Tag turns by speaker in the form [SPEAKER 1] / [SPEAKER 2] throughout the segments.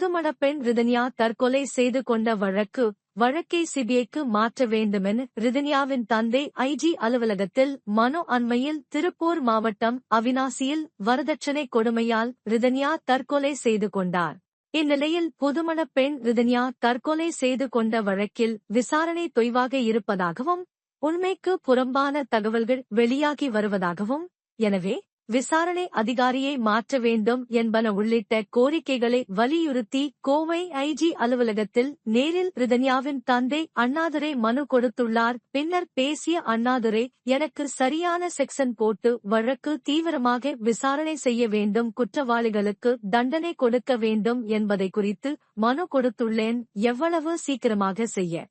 [SPEAKER 1] புதுமண பெண் ரிதன்யா தற்கொலை செய்து கொண்ட வழக்கு வழக்கை சிபிஐக்கு மாற்ற வேண்டுமென ரிதன்யாவின் தந்தை ஐஜி அலுவலகத்தில் மனு அண்மையில் திருப்பூர் மாவட்டம் அவினாசியில் வரதட்சணை கொடுமையால் ரிதன்யா தற்கொலை செய்து கொண்டார். இந்நிலையில் புதுமண பெண் ரிதன்யா தற்கொலை செய்து கொண்ட வழக்கில் விசாரணை தொய்வாக இருப்பதாகவும் உண்மைக்கு புறம்பான தகவல்கள் வெளியாகி வருவதாகவும் எனவே விசாரணை அதிகாரியை மாற்ற வேண்டும் என்பன உள்ளிட்ட கோரிக்கைகளை வலியுறுத்தி கோவை ஐஜி அலுவலகத்தில் நேரில் ரிதன்யாவின் தந்தை அண்ணாதுரை மனு கொடுத்துள்ளார். பின்னர் பேசிய அண்ணாதுரை எனக்கு சரியான செக்ஷன் போட்டு வழக்கு தீவிரமாக விசாரணை செய்ய வேண்டும். குற்றவாளிகளுக்கு தண்டனை கொடுக்க வேண்டும் என்பதை குறித்து மனு கொடுத்துள்ளேன். எவ்வளவு சீக்கிரமாக செய்ய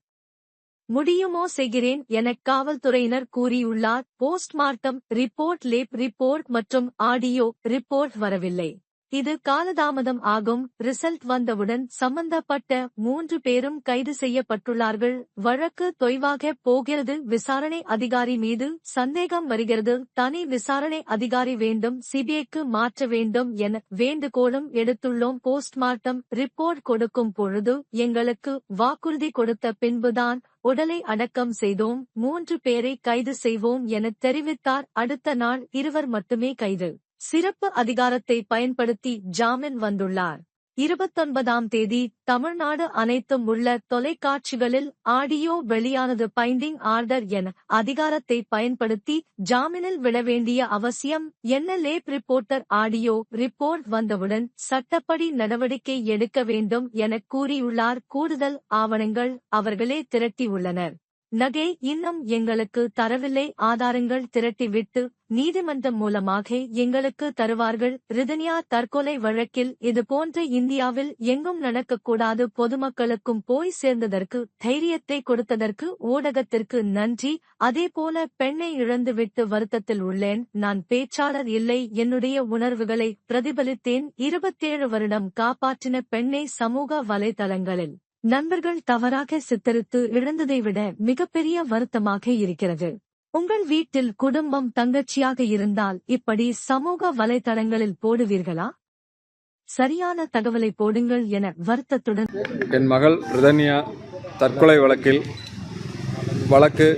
[SPEAKER 1] முடியுமோ செய்கிறேன் என காவல்துறையினர் கூறியுள்ளார். போஸ்ட்மார்ட்டம் ரிப்போர்ட் லேப் ரிப்போர்ட் மற்றும் ஆடியோ ரிப்போர்ட் வரவில்லை. இது காலதாமதம் ஆகும். ரிசல்ட் வந்தவுடன் சம்பந்தப்பட்ட மூன்று பேரும் கைது செய்யப்பட்டுள்ளார்கள். வழக்கு தொய்வாக போகிறது. விசாரணை அதிகாரி மீது சந்தேகம் வருகிறது. தனி விசாரணை அதிகாரி வேண்டும். சிபிஐக்கு மாற்ற வேண்டும் என வேண்டுகோளும் எடுத்துள்ளோம். போஸ்ட்மார்ட்டம் ரிப்போர்ட் கொடுக்கும் பொழுது எங்களுக்கு வாக்குறுதி கொடுத்த பின்புதான் உடலை அடக்கம் செய்தோம். மூன்று பேரை கைது செய்வோம் என தெரிவித்தார். அடுத்த நாள் இருவர் மட்டுமே கைது. சிறப்பு அதிகாரத்தை பயன்படுத்தி ஜாமீன் வந்துள்ளார். இருபத்தொன்பதாம் தேதி தமிழ்நாடு அனைத்தும் உள்ள தொலைக்காட்சிகளில் ஆடியோ வெளியானது பைண்டிங் ஆர்டர் என அதிகாரத்தை பயன்படுத்தி ஜாமீனில் விட வேண்டிய அவசியம் என்ன லேப் ரிப்போர்ட்டர் ஆடியோ ரிப்போர்ட் வந்தவுடன் சட்டப்படி நடவடிக்கை எடுக்க வேண்டும் என கூறியுள்ளார். கூடுதல் ஆவணங்கள் அவர்களே திரட்டியுள்ளனர். நகை இன்னும் எங்களுக்கு தரவில்லை ஆதாரங்கள் திரட்டிவிட்டு நீதிமன்றம் மூலமாக எங்களுக்கு தருவார்கள். ரிதனியா தற்கொலை வழக்கில் இது போன்ற இந்தியாவில் எங்கும் நடக்கக்கூடாது. பொதுமக்களுக்கும் போய் சேர்ந்ததற்கு தைரியத்தை கொடுத்ததற்கு ஊடகத்திற்கு நன்றி. அதேபோல பெண்ணை இழந்துவிட்டு வருத்தத்தில் உள்ளேன். நான் பேச்சாளர் இல்லை. என்னுடைய உணர்வுகளை பிரதிபலித்தேன். இருபத்தேழு வருடம் காப்பாற்றின பெண்ணை சமூக வலைதளங்களில் நண்பர்கள் தவறாக சித்தரித்து இழந்ததை விட மிகப்பெரிய வருத்தமாக இருக்கிறது. உங்கள் வீட்டில் குடும்பம் தங்கச்சியாக இருந்தால் இப்படி சமூக வலைதளங்களில் போடுவீர்களா? சரியான தகவலை போடுங்கள் என வருத்தத்துடன்
[SPEAKER 2] என் மகள் ரிதன்யா தற்கொலை வழக்கில் வழக்கு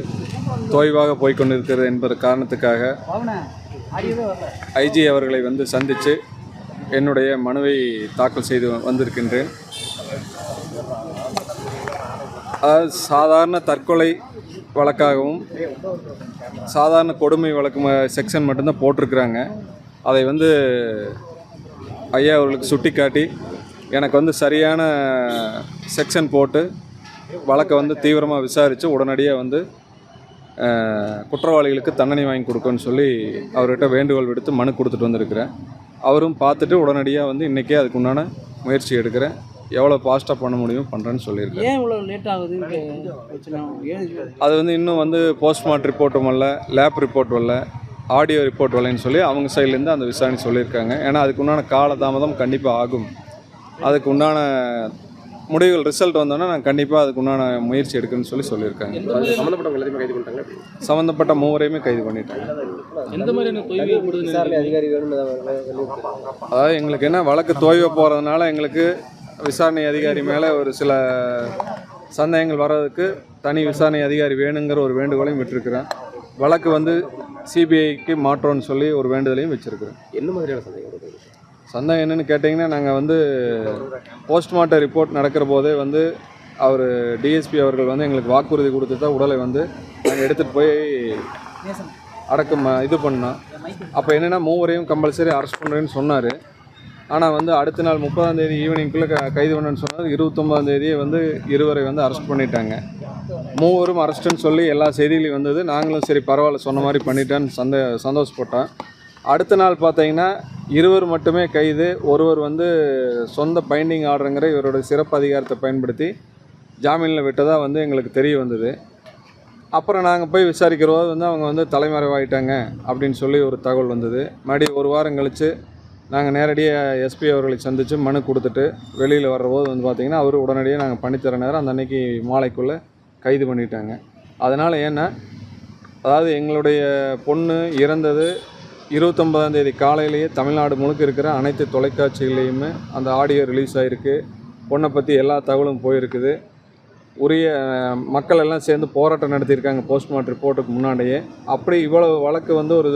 [SPEAKER 2] தோய்வாக போய்க்கொண்டிருக்கிறது என்பது காரணத்துக்காக ஐஜி அவர்களை வந்து சந்தித்து என்னுடைய மனுவை தாக்கல் செய்து வந்திருக்கின்றேன். அதாவது சாதாரண தற்கொலை வழக்காகவும் சாதாரண கொடுமை வழக்கு செக்ஷன் மட்டும்தான் போட்டிருக்கிறாங்க. அதை வந்து ஐயா அவர்களுக்கு சுட்டி காட்டி எனக்கு வந்து சரியான செக்ஷன் போட்டு வழக்கை வந்து தீவிரமாக விசாரித்து உடனடியாக வந்து குற்றவாளிகளுக்கு தண்டனை வாங்கி கொடுக்கணும்னு சொல்லி அவர்கிட்ட வேண்டுகோள் விடுத்து மனு கொடுத்துட்டு வந்திருக்கிறேன். அவரும் பார்த்துட்டு உடனடியாக வந்து இன்றைக்கே அதுக்கு உண்டான முயற்சி எடுக்கிறேன். எவ்வளோ ஃபாஸ்ட்டாக பண்ண முடியும் பண்ணுறேன்னு சொல்லியிருக்கேன்
[SPEAKER 3] ஏன் இவ்வளோ லேட் ஆகுது?
[SPEAKER 2] அது வந்து இன்னும் வந்து போஸ்ட்மார்ட் ரிப்போர்ட்டும் வரல லேப் ரிப்போர்ட் வரல ஆடியோ ரிப்போர்ட் வரலன்னு சொல்லி அவங்க சைட்லேருந்து அந்த விசாரணை சொல்லியிருக்காங்க. ஏன்னா அதுக்கு உண்டான காலதாமதம் கண்டிப்பாக ஆகும். அதுக்கு உண்டான முடிவுகள் ரிசல்ட் வந்தோன்னா நான் கண்டிப்பாக அதுக்கு உண்டான முயற்சி எடுக்கணும்னு சொல்லி சொல்லியிருக்காங்க.
[SPEAKER 4] சம்மந்தப்பட்டவங்க எல்லாத்தையுமே கைது பண்ணிட்டாங்க
[SPEAKER 2] சம்மந்தப்பட்ட மூவரையுமே கைது பண்ணிட்டாங்க.
[SPEAKER 3] எந்த மாதிரியான
[SPEAKER 2] அதாவது எங்களுக்கு என்ன வழக்கு தோய்வு போகிறதுனால எங்களுக்கு விசாரணை அதிகாரி மேலே ஒரு சில சந்தேகங்கள் வர்றதுக்கு தனி விசாரணை அதிகாரி வேணுங்கிற ஒரு வேண்டுகோளையும் விட்டுருக்கிறேன். வழக்கு வந்து சிபிஐக்கு மாற்றோன்னு சொல்லி ஒரு வேண்டுதலையும் வச்சுருக்கிறேன்.
[SPEAKER 4] என்ன மாதிரியான சந்தேகம்
[SPEAKER 2] சந்தேகம் என்னன்னு கேட்டிங்கன்னா நாங்கள் வந்து போஸ்ட்மார்ட்டம் ரிப்போர்ட் நடக்கிற போதே வந்து அவர் டிஎஸ்பி அவர்கள் வந்து எங்களுக்கு வாக்குறுதி கொடுத்து தான் உடலை வந்து நாங்கள் எடுத்துகிட்டு போய் அடக்கம் இது பண்ணோம். அப்போ என்னென்னா மூவரையும் கம்பல்சரி அரெஸ்ட் பண்ணுறேன்னு சொன்னார். ஆனால் வந்து அடுத்த நாள் முப்பதாம் தேதி ஈவினிங்குள்ளே க கைது பண்ணேன்னு சொன்னால் இருபத்தொம்பதாம் தேதியே வந்து இருவரை வந்து அரெஸ்ட் பண்ணிட்டாங்க. மூவரும் அரெஸ்ட்டுன்னு சொல்லி எல்லா செய்திகளையும் வந்தது. நாங்களும் சரி பரவாயில்ல சொன்ன மாதிரி பண்ணிட்டேன்னு சந்த சந்தோஷப்பட்டோம். அடுத்த நாள் பார்த்தீங்கன்னா இருவர் மட்டுமே கைது. ஒருவர் வந்து சொந்த பைண்டிங் ஆர்டருங்கிற இவரோட சிறப்பு அதிகாரத்தை பயன்படுத்தி ஜாமீனில் விட்டதாக வந்து எங்களுக்கு தெரிய வந்தது. அப்புறம் நாங்கள் போய் விசாரிக்கிற போது வந்து அவங்க வந்து தலைமறைவாயிட்டாங்க அப்படின்னு சொல்லி ஒரு தகவல் வந்தது. மறுபடியும் ஒரு வாரம் கழித்து நாங்கள் நேரடியாக எஸ்பி அவர்களை சந்தித்து மனு கொடுத்துட்டு வெளியில் வர்றபோது வந்து பார்த்திங்கன்னா அவர் உடனடியாக நாங்கள் பண்ணித்தர நேரம் அந்த அன்னைக்கு மாலைக்குள்ளே கைது பண்ணிட்டாங்க. அதனால் ஏன்னா அதாவது எங்களுடைய பொண்ணு இறந்தது இருபத்தொம்பதாம் தேதி காலையிலேயே தமிழ்நாடு முழுக்க இருக்கிற அனைத்து தொலைக்காட்சிகளையுமே அந்த ஆடியோ ரிலீஸ் ஆகிருக்கு பொண்ணை பற்றி எல்லா தகவலும் போயிருக்குது. உரிய மக்கள் எல்லாம் சேர்ந்து போராட்டம் நடத்தியிருக்காங்க போஸ்ட்மார்ட்டம் ரிப்போர்ட்டுக்கு முன்னாடியே. அப்படி இவ்வளவு வழக்கு வந்து ஒரு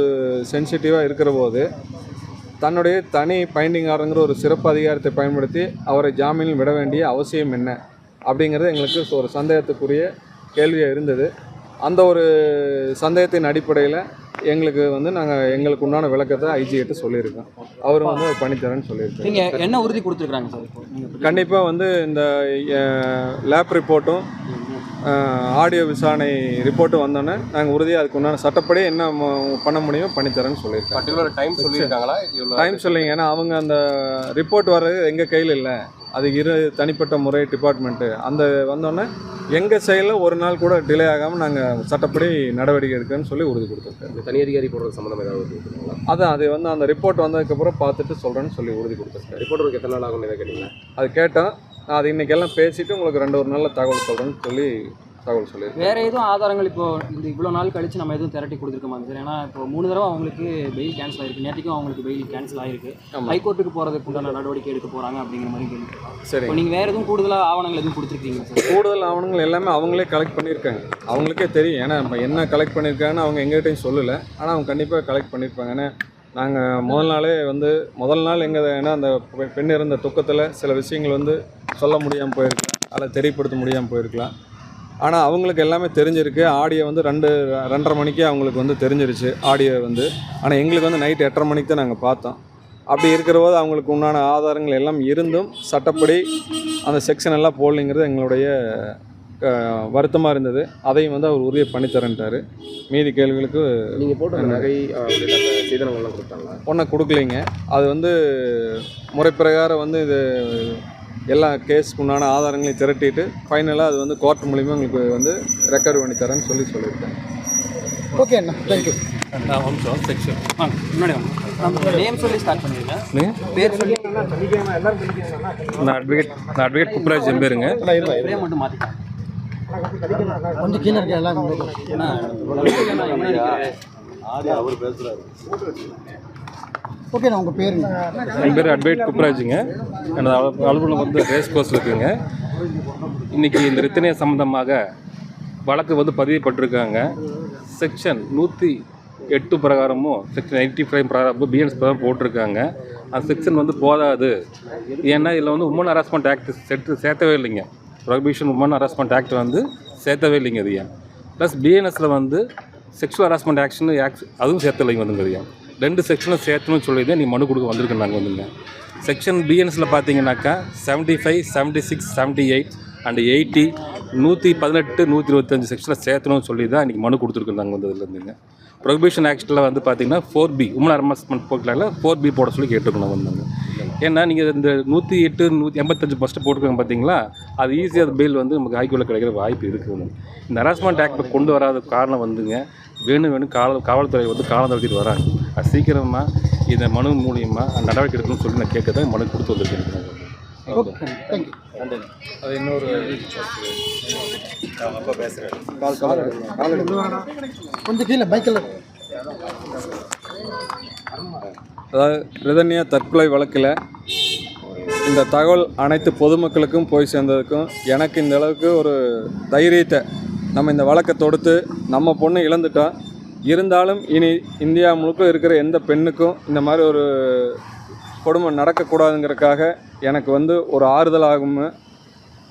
[SPEAKER 2] சென்சிட்டிவாக இருக்கிற போது தன்னுடைய தனி பைண்டிங் ஆறுங்கிற ஒரு சிறப்பு அதிகாரத்தை பயன்படுத்தி அவரை ஜாமீனில் விட வேண்டிய அவசியம் என்ன அப்படிங்கிறது எங்களுக்கு ஒரு சந்தேகத்துக்குரிய கேள்வியாக இருந்தது. அந்த ஒரு சந்தேகத்தின் அடிப்படையில் எங்களுக்கு வந்து நாங்கள் எங்களுக்கு உண்டான விளக்கத்தை ஐஜி கிட்ட சொல்லியிருக்கோம். அவரும் வந்து பண்ணித்தரேன்னு சொல்லியிருக்காரு.
[SPEAKER 3] நீங்க என்ன உறுதி கொடுத்துருக்காங்க சார்
[SPEAKER 2] கண்டிப்பாக வந்து இந்த லேப் ரிப்போர்ட்டும் ஆடியோ விசாரணை ரிப்போர்ட்டும் வந்தோன்னே நாங்கள் உறுதியாக அதுக்கு உண்டான சட்டப்படி என்ன பண்ண முடியுமோ பண்ணித்தரேன்னு சொல்லியிருக்கோம்
[SPEAKER 4] பர்டிகுலர் டைம் சொல்லியிருக்காங்களா?
[SPEAKER 2] டைம் சொல்லிங்க. ஏன்னா அவங்க அந்த ரிப்போர்ட் வர்றது எங்கள் கையில் இல்லை. அது இரு தனிப்பட்ட முறை டிபார்ட்மெண்ட்டு அந்த வந்தோடனே எங்கள் சைடில் ஒரு நாள் கூட டிலே ஆகாமல் நாங்கள் சட்டப்படி நடவடிக்கை எடுக்கிறேன்னு சொல்லி உறுதி கொடுத்துருக்கோம்
[SPEAKER 4] தனி அதிகாரி போடுறது சம்மந்தம் ஏதாவது
[SPEAKER 2] அதான் அது வந்து அந்த ரிப்போர்ட் வந்ததுக்கப்புறம் பார்த்துட்டு சொல்கிறேன்னு சொல்லி உறுதி கொடுத்துருக்கேன்
[SPEAKER 4] ரிப்போர்ட்டருக்கு எத்தனை நாள் ஆகும் கேட்டீங்களா?
[SPEAKER 2] அது கேட்டோம் நான் அது இன்னைக்கெல்லாம் பேசிட்டு உங்களுக்கு ரெண்டு ஒரு நாளில் தகவல் சொல்கிறேன்னு சொல்லி தகவல் சொல்லியிருக்கேன்.
[SPEAKER 3] வேற எதுவும் ஆதாரங்கள் இப்போ இந்த இவ்வளோ நாள் கழிச்சு நம்ம எதுவும் திரட்டி கொடுத்துருக்க மாட்டோம் சார்? ஏன்னா இப்போ மூணு தடவை அவங்களுக்கு பெயில் கேன்சல் ஆயிருக்கு. நேற்றுக்கும் அவங்களுக்கு பெயில் கேன்சல் ஆயிருக்கு. ஹைகோர்ட்டுக்கு போகிறதுக்கு உண்டான நடவடிக்கை எடுக்க போறாங்க அப்படிங்கிற மாதிரி கேள்விப்பட்டோம்.
[SPEAKER 2] சரி.
[SPEAKER 3] இப்போ நீங்க வேற எதுவும் கூடுதலாக ஆவணங்கள் எதுவும் கொடுத்துருக்கீங்க சார்?
[SPEAKER 2] கூடுதல் ஆவணங்கள் எல்லாமே அவங்களே கலெக்ட் பண்ணியிருக்காங்க. அவங்களுக்கே தெரியும். ஏன்னா நம்ம என்ன கலெக்ட் பண்ணியிருக்காங்கன்னு அவங்க எங்ககிட்டயும் சொல்லலை. ஆனால் அவங்க கண்டிப்பாக கலெக்ட் பண்ணியிருப்பாங்க. ஏன்னா நாங்கள் முதல் நாளே வந்து முதல் நாள் எங்கள் ஏன்னா அந்த பெண் இருந்த துக்கத்தில் சில விஷயங்கள் வந்து சொல்ல முடியாமல் போயிருக்கலாம். அதை தெரியப்படுத்த முடியாமல் போயிருக்கலாம். ஆனால் அவங்களுக்கு எல்லாமே தெரிஞ்சிருக்கு. ஆடியோ வந்து ரெண்டு ரெண்டரை மணிக்கு அவங்களுக்கு வந்து தெரிஞ்சிருச்சு. ஆடியோ வந்து. ஆனால் எங்களுக்கு வந்து நைட் எட்டரை மணிக்கு தான் நாங்கள் பார்த்தோம். அப்படி இருக்கிற போது அவங்களுக்கு உண்டான ஆதாரங்கள் எல்லாம் இருந்தும் சட்டப்படி அந்த செக்ஷன் எல்லாம் போடலைங்கிறது எங்களுடைய வருத்தமாக இருந்தது. அதையும் வந்து அவர் உறுதியை பண்ணித்தரேன்ட்டாரு. மீதி கேள்விகளுக்கு
[SPEAKER 4] நீங்கள் போட்ட நகை சீதனங்கள்லாம் கொடுத்தாங்களா?
[SPEAKER 2] ஒன்றை கொடுக்கலைங்க. அது வந்து முறைப்பிரகாரம் வந்து இது எல்லா கேஸுக்கு உண்டான ஆதாரங்களையும் திரட்டிட்டு ஃபைனலாக அது வந்து கோர்ட் மூலிமா உங்களுக்கு வந்து ரெக்கவர் பண்ணி தரேன்னு சொல்லி சொல்லியிருக்கேன்.
[SPEAKER 5] ஓகே அண்ணா தேங்க்யூ
[SPEAKER 3] வாங்க முன்னாடி வாங்க. நம்ம நேம் சொல்லி ஸ்டார்ட் பண்ணிருக்கேன் பேர் சொல்லி.
[SPEAKER 6] நான் அட்வொகேட் நான் அட்வொகேட் குப்ராஜ் என் பேருங்க.
[SPEAKER 3] மட்டும்
[SPEAKER 5] கொஞ்சம் கீழே இருக்க எல்லாம்
[SPEAKER 3] ஏன்னா என்ன ஓகே
[SPEAKER 5] நான் உங்கள் பேருங்க
[SPEAKER 6] என் பேர் அட்வைட் குப்ராஜுங்க. எனது அலுவலகம் வந்து ரேஸ் கோர்ஸ் இருக்குங்க. இன்றைக்கி இந்த ரித்தனை சம்பந்தமாக வழக்கு வந்து பதிவுப்பட்டிருக்காங்க செக்ஷன் நூற்றி எட்டு பிரகாரமும் செக்ஷன் எயிட்டி ஃபைவ் பிரகாரம் பிஎன்ஸ் பிரகாரம் போட்டிருக்காங்க. அந்த செக்ஷன் வந்து போதாது. ஏன்னா இதில் வந்து உமன் ஹராஸ்மெண்ட் ஆக்ட் செட்டு சேர்த்தவே இல்லைங்க. ப்ரொஹிபிஷன் உமன் ஹராஸ்மெண்ட் ஆக்ட் வந்து சேர்த்தவே இல்லைங்க அது ஏன்? ப்ளஸ் பிஎன்எஸில் வந்து செக்ஷுவல் ஹராஸ்மெண்ட் ஆக்ஷன் ஆக்ட் அதுவும் சேர்த்தலைங்க வந்துங்க அது ஏன்? ரெண்டு செக்ஷனும் சேர்த்துன்னு சொல்லி தான் நீ மனு கொடுக்க வந்திருக்கு நாங்கள் வந்துங்க செக்ஷன் பிஎன்எஸில் பார்த்தீங்கன்னாக்கா seventy five seventy six seventy eight and eighty நூற்றி பதினெட்டு நூற்றி இருபத்தஞ்சு செக்ஷனில் சேர்த்தணும்னு சொல்லி தான் இன்றைக்கி மனு கொடுத்துருக்கோம் நாங்கள் வந்து இதுலேருந்துங்க ப்ரொஹிபிஷன் ஆக்டில் வந்து பார்த்தீங்கன்னா ஃபோர் பி உமன் ஹராஸ்மெண்ட் போக்கலால் ஃபோர் பி போட சொல்லி கேட்டுருக்கணும் வந்தாங்க ஏன்னா நீங்கள் இந்த நூற்றி எட்டு நூற்றி எண்பத்தஞ்சு ஃபஸ்ட்டு போட்டிருக்காங்க பார்த்தீங்களா அது ஈஸியாக அது பெயில் வந்து நமக்கு ஹைகோர்ட்டில் கிடைக்கிற வாய்ப்பு இருக்குதுங்க இந்த ஹராஸ்மெண்ட் ஆக்ட் கொண்டு வராத காரணம் வந்துங்க வேணும் வேணும் காவல் காவல்துறை வந்து காலம் தடுத்திட்டு வராங்க. அது சீக்கிரமாக இந்த மனு மூலியமாக நடவடிக்கை எடுக்கணும்னு சொல்லி நான் கேட்க தான் மனு கொடுத்து வந்திருக்கேன்.
[SPEAKER 2] அது இன்னொரு
[SPEAKER 5] கொஞ்சம் கீழே பைக்கில்
[SPEAKER 2] அதாவது ரிதன்யா தற்கொலை வழக்கில் இந்த தகவல் அனைத்து பொதுமக்களுக்கும் போய் சேர்ந்ததுக்கும் எனக்கு இந்த அளவுக்கு ஒரு தைரியத்தை நம்ம இந்த வழக்கை தொடுத்து நம்ம பொண்ணு இழந்துட்டோம். இருந்தாலும் இனி இந்தியா முழுக்க இருக்கிற எந்த பெண்ணுக்கும் இந்த மாதிரி ஒரு கொடுமை நடக்கக்கூடாதுங்கிறதுக்காக எனக்கு வந்து ஒரு ஆறுதலாகும்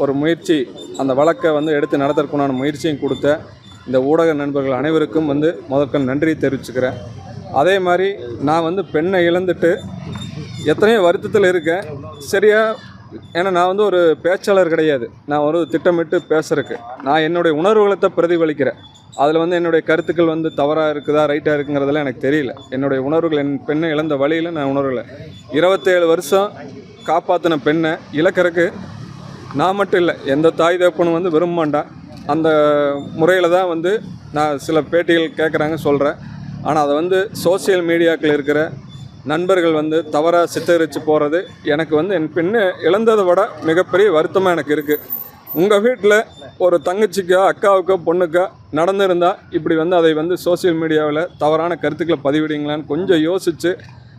[SPEAKER 2] ஒரு முயற்சி அந்த வழக்கை வந்து எடுத்து நடத்துறதுக்குண்டான முயற்சியும் கொடுத்த இந்த ஊடக நண்பர்கள் அனைவருக்கும் வந்து முதற்கண் நன்றி தெரிவிச்சுக்கிறேன். அதே மாதிரி நான் வந்து பெண்ணை இழந்துட்டு எத்தனையோ வருத்தத்தில் இருக்கேன். சரியா ஏன்னா நான் வந்து ஒரு பேச்சாளர் கிடையாது. நான் ஒரு திட்டமிட்டு பேசுறதுக்கு. நான் என்னுடைய உணர்வுகளை தான் பிரதிபலிக்கிறேன். அதில் வந்து என்னுடைய கருத்துக்கள் வந்து தவறாக இருக்குதா ரைட்டாக இருக்குங்கிறதெல்லாம் எனக்கு தெரியல. என்னுடைய உணர்வுகள் என் பெண்ணை இழந்த வழியில் நான் உணர்வுகளை இருபத்தேழு வருஷம் காப்பாற்றின பெண்ணை இழக்கறக்கு நான் மட்டும் இல்லை எந்த தாய் தகப்பனும் வந்து விரும்ப மாட்டான். அந்த முறையில் தான் வந்து நான் சில பேட்டிகள் கேட்குறாங்க சொல்கிறேன் ஆனால் அதை வந்து சோஷியல் மீடியாக்கள் இருக்கிற நண்பர்கள் வந்து தவறாக சித்தரித்து போகிறது எனக்கு வந்து என் பெண்ணு இழந்ததை விட மிகப்பெரிய வருத்தமாக எனக்கு இருக்குது உங்கள் வீட்டில் ஒரு தங்கச்சிக்கோ அக்காவுக்கோ பொண்ணுக்கோ நடந்திருந்தால் இப்படி வந்து அதை வந்து சோஷியல் மீடியாவில் தவறான கருத்துக்களை பதிவிடுங்களான்னு கொஞ்சம் யோசித்து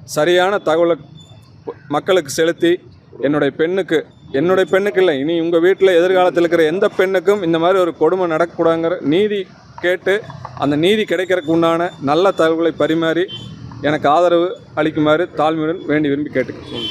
[SPEAKER 2] சரியான தகவலை மக்களுக்கு செலுத்தி என்னுடைய பெண்ணுக்கு என்னுடைய பெண்ணுக்கு இல்லை இனி உங்கள் வீட்டில் எதிர்காலத்தில் இருக்கிற எந்த பெண்ணுக்கும் இந்த மாதிரி ஒரு கொடுமை நடக்கக்கூடாங்கிற நீதி கேட்டு அந்த நீதி கிடைக்கிறதுக்கு உண்டான நல்ல தகவல்களை பரிமாறி எனக்கு ஆதரவு அளிக்குமாறு தாழ்மையுடன் வேண்டி விரும்பி கேட்டுக்கிறேன்.